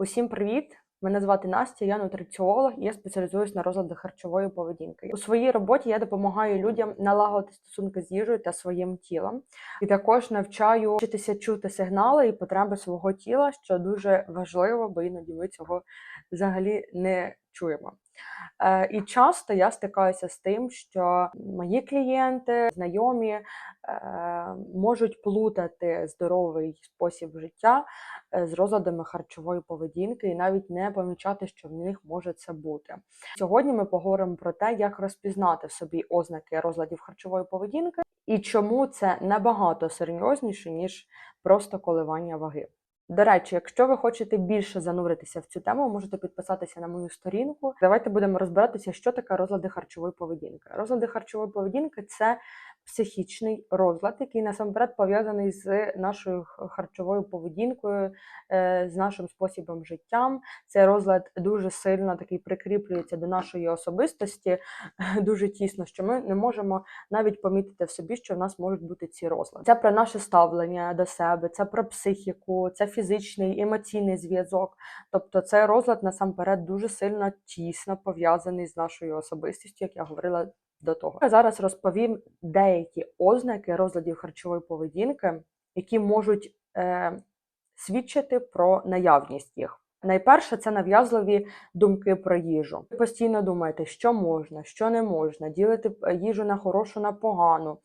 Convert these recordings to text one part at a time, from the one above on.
Усім привіт! Мене звати Настя, я нутриціолог, і я спеціалізуюсь на розладах харчової поведінки. У своїй роботі я допомагаю людям налагодити стосунки з їжею та своїм тілом, і також навчаю вчитися чути сигнали і потреби свого тіла, що дуже важливо, бо іноді ми цього взагалі не чуємо. Е, І часто я стикаюся з тим, що мої клієнти, знайомі е, можуть плутати здоровий спосіб життя е, з розладами харчової поведінки і навіть не помічати, що в них може це бути. Сьогодні ми поговоримо про те, як розпізнати в собі ознаки розладів харчової поведінки і чому це набагато серйозніше, ніж просто коливання ваги. До речі, якщо ви хочете більше зануритися в цю тему, можете підписатися на мою сторінку. Давайте будемо розбиратися, що таке розлади харчової поведінки. Розлади харчової поведінки це психічний розлад, який насамперед пов'язаний з нашою харчовою поведінкою, е, з нашим спосібом життя. Цей розлад дуже сильно такий прикріплюється до нашої особистості, дуже тісно, що ми не можемо навіть помітити в собі, що в нас можуть бути ці розлади. Це про наше ставлення до себе, це про психіку, це фізичний емоційний зв'язок. Тобто цей розлад насамперед дуже сильно тісно пов'язаний з нашою особистістю, як я говорила до того. Я зараз розповім деякі ознаки розладів харчової поведінки, які можуть е, свідчити про наявність їх. Найперше це нав'язливі думки про їжу. Ви постійно думаєте, що можна, що не можна, ділити е, їжу на хорошу, на погану.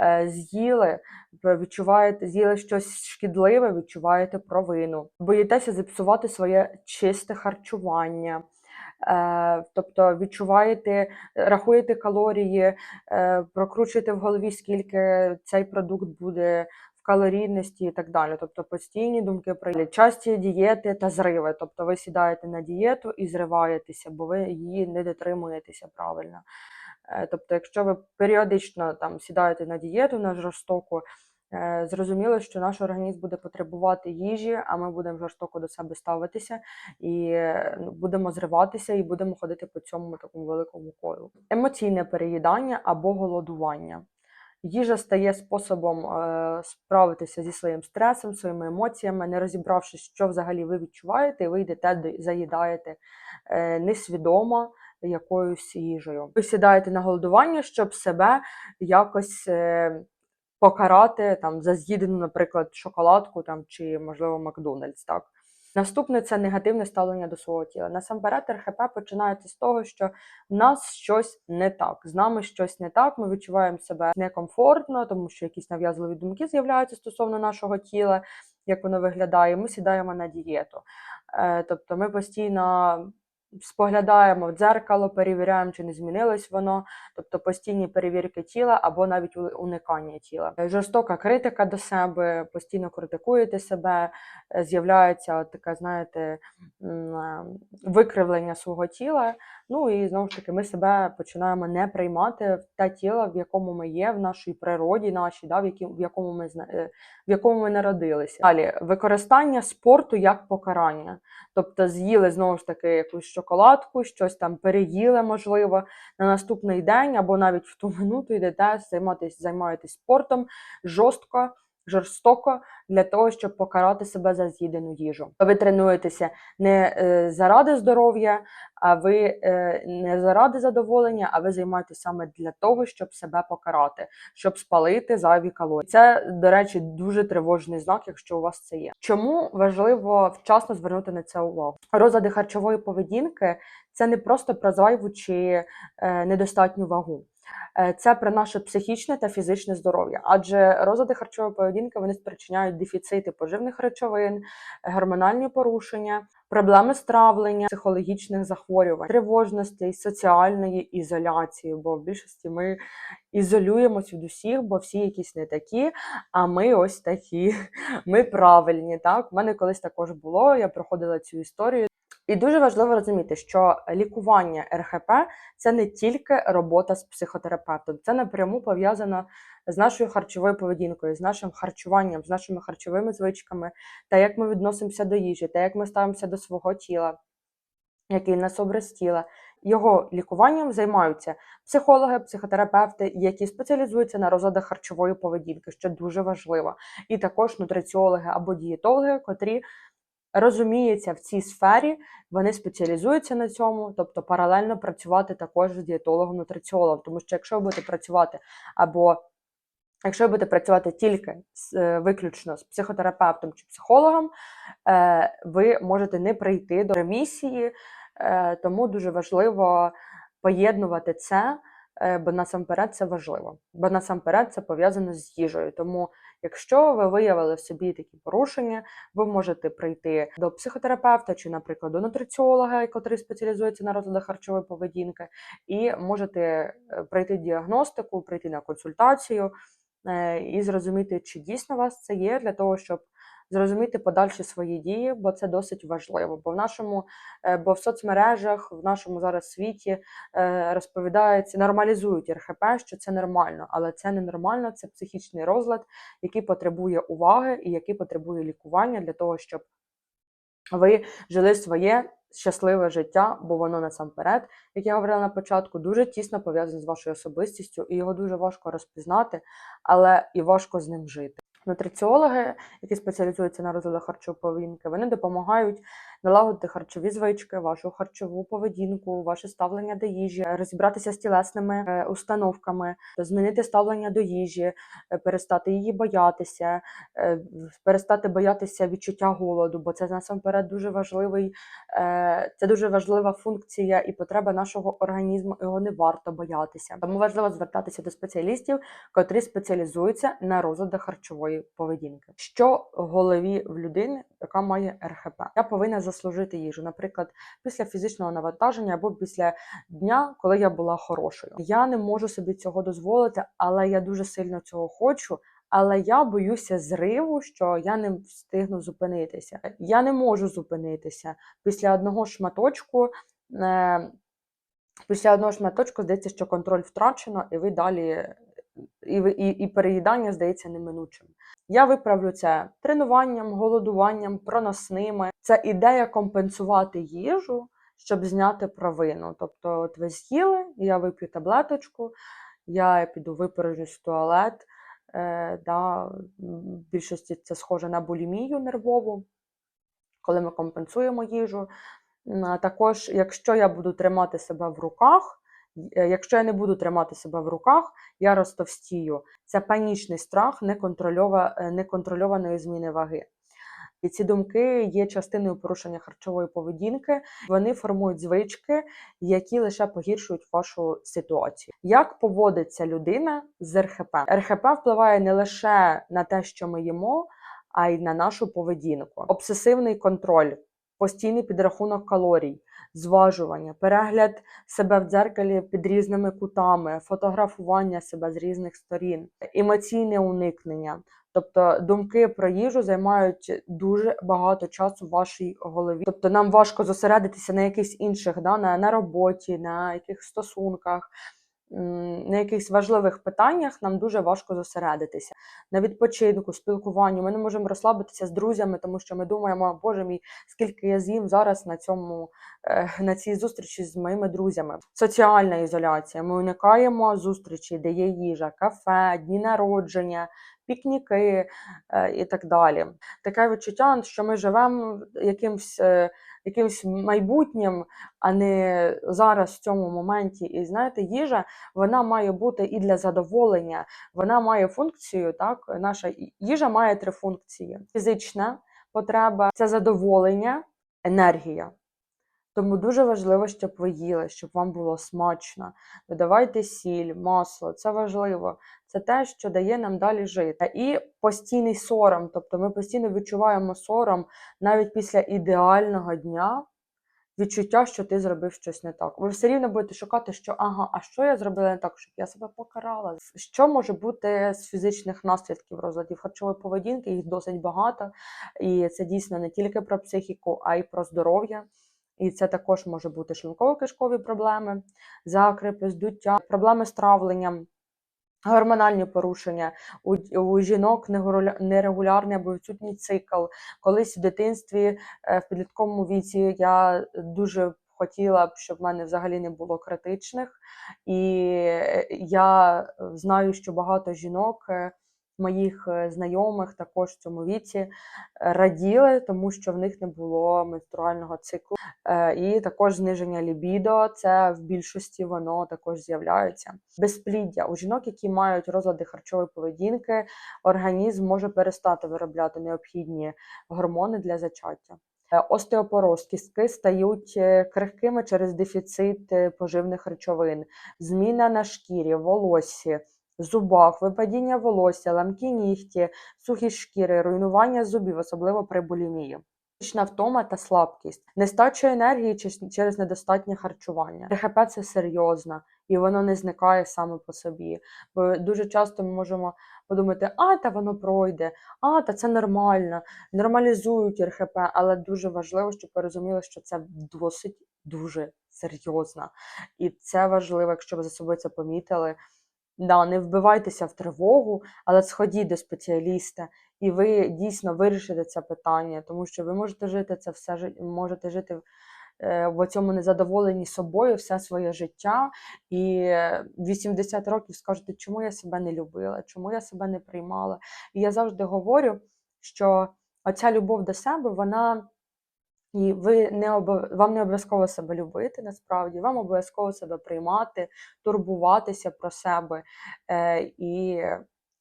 Е, З'їли, відчуваєте, з'їли щось шкідливе, відчуваєте провину. Боїтеся зіпсувати своє чисте харчування. Е, Тобто відчуваєте, рахуєте калорії, е, прокручуєте в голові, скільки цей продукт буде в калорійності і так далі. Тобто постійні думки про часті дієти та зриви. Тобто ви сідаєте на дієту і зриваєтеся, бо ви її не дотримуєтеся правильно. Е, Тобто, якщо ви періодично там сідаєте на дієту на жорстоку, зрозуміло, що наш організм буде потребувати їжі, а ми будемо жорстоко до себе ставитися і е, ну, будемо зриватися, і будемо ходити по цьому такому великому колу. Емоційне переїдання або голодування. Їжа стає способом е, справитися зі своїм стресом, своїми емоціями, не розібравшись, що взагалі ви відчуваєте, і ви йдете заїдаєте е, несвідомо якоюсь їжею. Ви сідаєте на голодування, щоб себе якось е, покарати там за з'їдену, наприклад, шоколадку там чи можливо Макдональдс. Так наступне це негативне ставлення до свого тіла. Насамперед, РХП починається з того, що в нас щось не так, з нами щось не так. Ми відчуваємо себе некомфортно, тому що якісь нав'язливі думки з'являються стосовно нашого тіла, як воно виглядає. Ми сідаємо на дієту. Е, Тобто ми постійно споглядаємо в дзеркало, перевіряємо, чи не змінилось воно, тобто постійні перевірки тіла або навіть уникання тіла. Жорстока критика до себе, постійно критикуєте себе, е, з'являється от таке, знаєте, е, викривлення свого тіла. Ну і знову ж таки, ми себе починаємо не приймати в те тіло, в якому ми є, в нашій природі, нашій, да, в, якій, в якому ми е, в якому ми народилися. Далі використання спорту як покарання. Тобто з'їли знову ж таки якусь шоколадку, щось там переїли, можливо, на наступний день або навіть в ту минуту йдете займатися, займаєтесь спортом жорстко, жорстоко для того, щоб покарати себе за з'їдену їжу. Ви тренуєтеся не е, заради здоров'я, а ви е, не заради задоволення, а ви займаєтесь саме для того, щоб себе покарати, щоб спалити зайві калорії. Це, до речі, дуже тривожний знак, якщо у вас це є. Чому важливо вчасно звернути на це увагу? Розлади харчової поведінки це не просто про зайву чи е, недостатню вагу. Е, Це про наше психічне та фізичне здоров'я, адже розлади харчової поведінки вони спричиняють дефіцити поживних речовин, гормональні порушення, проблеми з травлення, психологічних захворювань, тривожності, соціальної ізоляції. Бо в більшості ми ізолюємось від усіх, бо всі якісь не такі, а ми ось такі. Ми правильні. Так, у мене колись також було. Я проходила цю історію. І дуже важливо розуміти, що лікування РХП це не тільки робота з психотерапевтом, це напряму пов'язано з нашою харчовою поведінкою, з нашим харчуванням, з нашими харчовими звичками, та як ми відносимося до їжі, та як ми ставимося до свого тіла, який нас образ тіла. Його лікуванням займаються психологи, психотерапевти, які спеціалізуються на розладах харчової поведінки, що дуже важливо, і також нутриціологи або дієтологи, котрі розуміється в цій сфері, вони спеціалізуються на цьому, тобто паралельно працювати також з дієтологом нутриціологом. Тому що якщо ви будете працювати або Якщо ви будете працювати тільки е, виключно з психотерапевтом чи психологом, е, ви можете не прийти до ремісії, е, тому дуже важливо поєднувати це, бо насамперед це важливо. Бо насамперед це пов'язано з їжею. Тому, якщо ви виявили в собі такі порушення, ви можете прийти до психотерапевта чи, наприклад, до нутриціолога, який спеціалізується на розладах харчової поведінки, і можете прийти пройти діагностику, прийти на консультацію е, і зрозуміти, чи дійсно у вас це є, для того, щоб зрозуміти подальші свої дії, бо це досить важливо. Бо в нашому, е, бо в соцмережах, в нашому зараз світі е, розповідається, нормалізують РХП, що це нормально, але це не нормально, це психічний розлад, який потребує уваги і який потребує лікування для того, щоб ви жили своє щасливе життя, бо воно насамперед, як я говорила на початку, дуже тісно пов'язане з вашою особистістю, і його дуже важко розпізнати, але і важко з ним жити. Нутриціологи, які спеціалізуються на розладах харчової поведінки, вони допомагають налагодити харчові звички, вашу харчову поведінку, ваше ставлення до їжі, розібратися з тілесними е, установками, змінити ставлення до їжі, е, перестати її боятися, е, перестати боятися відчуття голоду, бо це насамперед дуже важливий, е, це дуже важлива функція і потреба нашого організму. Його не варто боятися. Тому важливо звертатися до спеціалістів, котрі спеціалізуються на розладах харчової поведінки. Що в голові в людини, яка має РХП? Я повинна заслужити їжу, наприклад, після фізичного навантаження або після дня, коли я була хорошою. Я не можу собі цього дозволити, але я дуже сильно цього хочу. Але я боюся зриву, що я не встигну зупинитися. Я не можу зупинитися після одного шматочку. Е, після одного шматочку здається, що контроль втрачено, і ви далі і, ви- і, і переїдання здається неминучим. Я виправлю це тренуванням, голодуванням, проносними. Це ідея компенсувати їжу, щоб зняти провину. Тобто, от ви з'їли, я вип'ю таблеточку, я піду випорожнюсь в туалет. Е, да, в більшості це схоже на булімію нервову, коли ми компенсуємо їжу. Також, якщо я буду тримати себе в руках, якщо я не буду тримати себе в руках, я розтовстію. Це панічний страх е, неконтрольованої зміни ваги. І ці думки є частиною порушення харчової поведінки. Вони формують звички, які лише погіршують вашу ситуацію. Як поводиться людина з РХП? РХП впливає не лише на те, що ми їмо, а й на нашу поведінку. Обсесивний контроль, постійний підрахунок калорій, зважування, перегляд себе в дзеркалі під різними кутами, фотографування себе з різних сторін, емоційне уникнення. Тобто думки про їжу займають дуже багато часу в вашій голові. Тобто нам важко зосередитися на якихось інших, да, на, на роботі, на яких стосунках, на якихось важливих питаннях нам дуже важко зосередитися. На відпочинку, спілкуванню. Ми не можемо розслабитися з друзями, тому що ми думаємо, боже мій, скільки я з'їм зараз на цьому е, на цій зустрічі з моїми друзями. Соціальна ізоляція. Ми уникаємо зустрічі, де є їжа, кафе, дні народження, пікніки е, і так далі. Таке відчуття, що ми живемо якимсь, е, якимсь майбутнім, а не зараз в цьому моменті. І знаєте, їжа вона має бути і для задоволення, вона має функцію. Так, наша їжа має три функції: фізична потреба це задоволення, енергія. Тому дуже важливо, щоб ви їли, щоб вам було смачно. Додавайте сіль, масло, це важливо. Це те, що дає нам далі жити. І постійний сором. Тобто ми постійно відчуваємо сором навіть після ідеального дня. Відчуття, що ти зробив щось не так. Ви все рівно будете шукати, що ага, а що я зробила не так, щоб я себе покарала. Що може бути з фізичних наслідків розладів харчової поведінки? Їх досить багато, і це дійсно не тільки про психіку, а й про здоров'я. І це також може бути шлунково-кишкові проблеми, закрипи, здуття, проблеми з травленням, гормональні порушення. У, у жінок нерегулярний або відсутній цикл. Колись в дитинстві, е, в підлітковому віці я дуже хотіла б, щоб в мене взагалі не було критичних. І е, я знаю, що багато жінок. Моїх е, знайомих також в цьому віці е, раділи, тому що в них не було менструального циклу. Е, І також зниження лібідо, це в більшості воно також з'являється. Безпліддя у жінок, які мають розлади харчової поведінки, організм може перестати виробляти необхідні гормони для зачаття. Остеопороз кістки стають крихкими через дефіцит поживних речовин, зміна на шкірі, волоссі, зубах, випадіння волосся, ламкі нігті, сухість шкіри, руйнування зубів, особливо при булімії. Фізична втома та слабкість, нестача енергії через недостатнє харчування. РХП це серйозно, і воно не зникає саме по собі. Бо дуже часто ми можемо подумати, а та воно пройде, а та це нормально, нормалізують РХП, але дуже важливо, щоб ви розуміли, що це досить дуже серйозно. І це важливо, якщо ви за собою це помітили. Да, не вбивайтеся в тривогу, але сходіть до спеціаліста, і ви дійсно вирішите це питання, тому що ви можете жити це все можете жити е, в цьому незадоволенні собою все своє життя, і е, 80 років скажете, чому я себе не любила, чому я себе не приймала. І я завжди говорю, що оця любов до себе, вона. І ви не обов... вам не обов'язково себе любити насправді, вам обов'язково себе приймати, турбуватися про себе е, і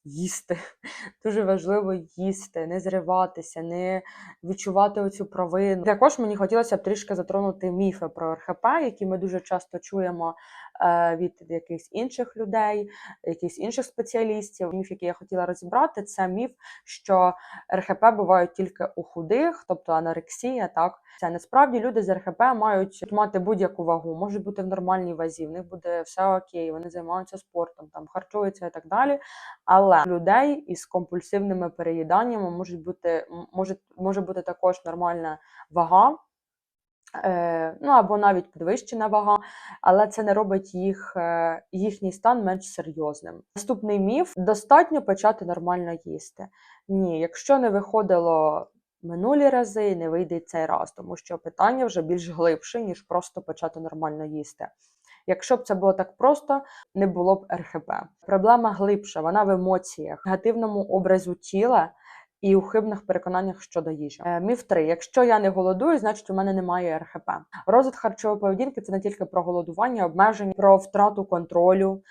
їсти. Дуже важливо їсти, не зриватися, не відчувати оцю провину. Також мені хотілося б трішки затронути міфи про РХП, які ми дуже часто чуємо від якихось інших людей, якихось інших спеціалістів. Міф, який я хотіла розібрати, це міф, що РХП бувають тільки у худих, тобто анорексія. Так це насправді люди з РХП мають мати будь-яку вагу, можуть бути в нормальній вазі, в них буде все окей, вони займаються спортом, там харчуються і так далі. Але людей із компульсивними переїданнями можуть бути може, може бути також нормальна вага. Е, ну або навіть підвищена вага, але це не робить їх, е, їхній стан менш серйозним. Наступний міф: достатньо почати нормально їсти. Ні, якщо не виходило минулі рази, не вийде цей раз, тому що питання вже більш глибше, ніж просто почати нормально їсти. Якщо б це було так просто, не було б РХП. Проблема глибша, вона в емоціях, негативному образу тіла і у хибних переконаннях щодо їжі. Е, Міф 3. Якщо я не голодую, значить у мене немає РХП. Розвиток харчової поведінки це не тільки про голодування, обмеження, про втрату контролю,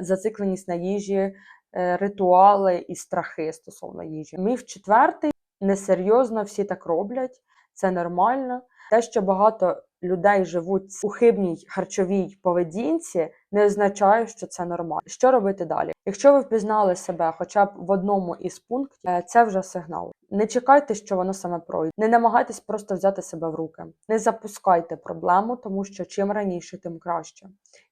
зацикленість на їжі, е, ритуали і страхи стосовно їжі. Міф четвертий. Несерйозно всі так роблять, це нормально. Те, що багато людей живуть у хибній харчовій поведінці, не означає, що це нормально. Що робити далі? Якщо ви впізнали себе хоча б в одному із пунктів, е, це вже сигнал. Не чекайте, що воно саме пройде. Не намагайтесь просто взяти себе в руки. Не запускайте проблему, тому що чим раніше, тим краще.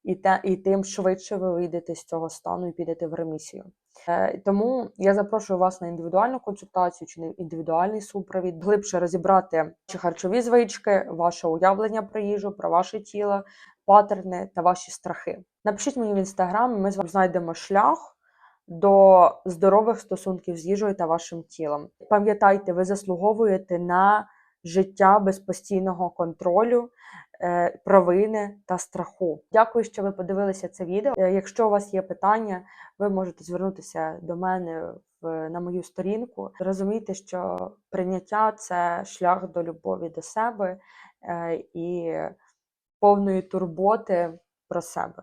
І, те, і тим швидше ви вийдете з цього стану і підете в ремісію. Е, Тому я запрошую вас на індивідуальну консультацію чи на індивідуальний супровід, глибше розібрати ваші харчові звички, ваше уявлення про їжу, про ваше тіло, патерни та ваші страхи. Напишіть мені в інстаграм, ми з вами знайдемо шлях до здорових стосунків з їжею та вашим тілом. Пам'ятайте, ви заслуговуєте на життя без постійного контролю, провини та страху. Дякую, що ви подивилися це відео. Е, Якщо у вас є питання, ви можете звернутися до мене в, на мою сторінку. Розумійте, що прийняття це шлях до любові до себе е, і повної турботи про себе.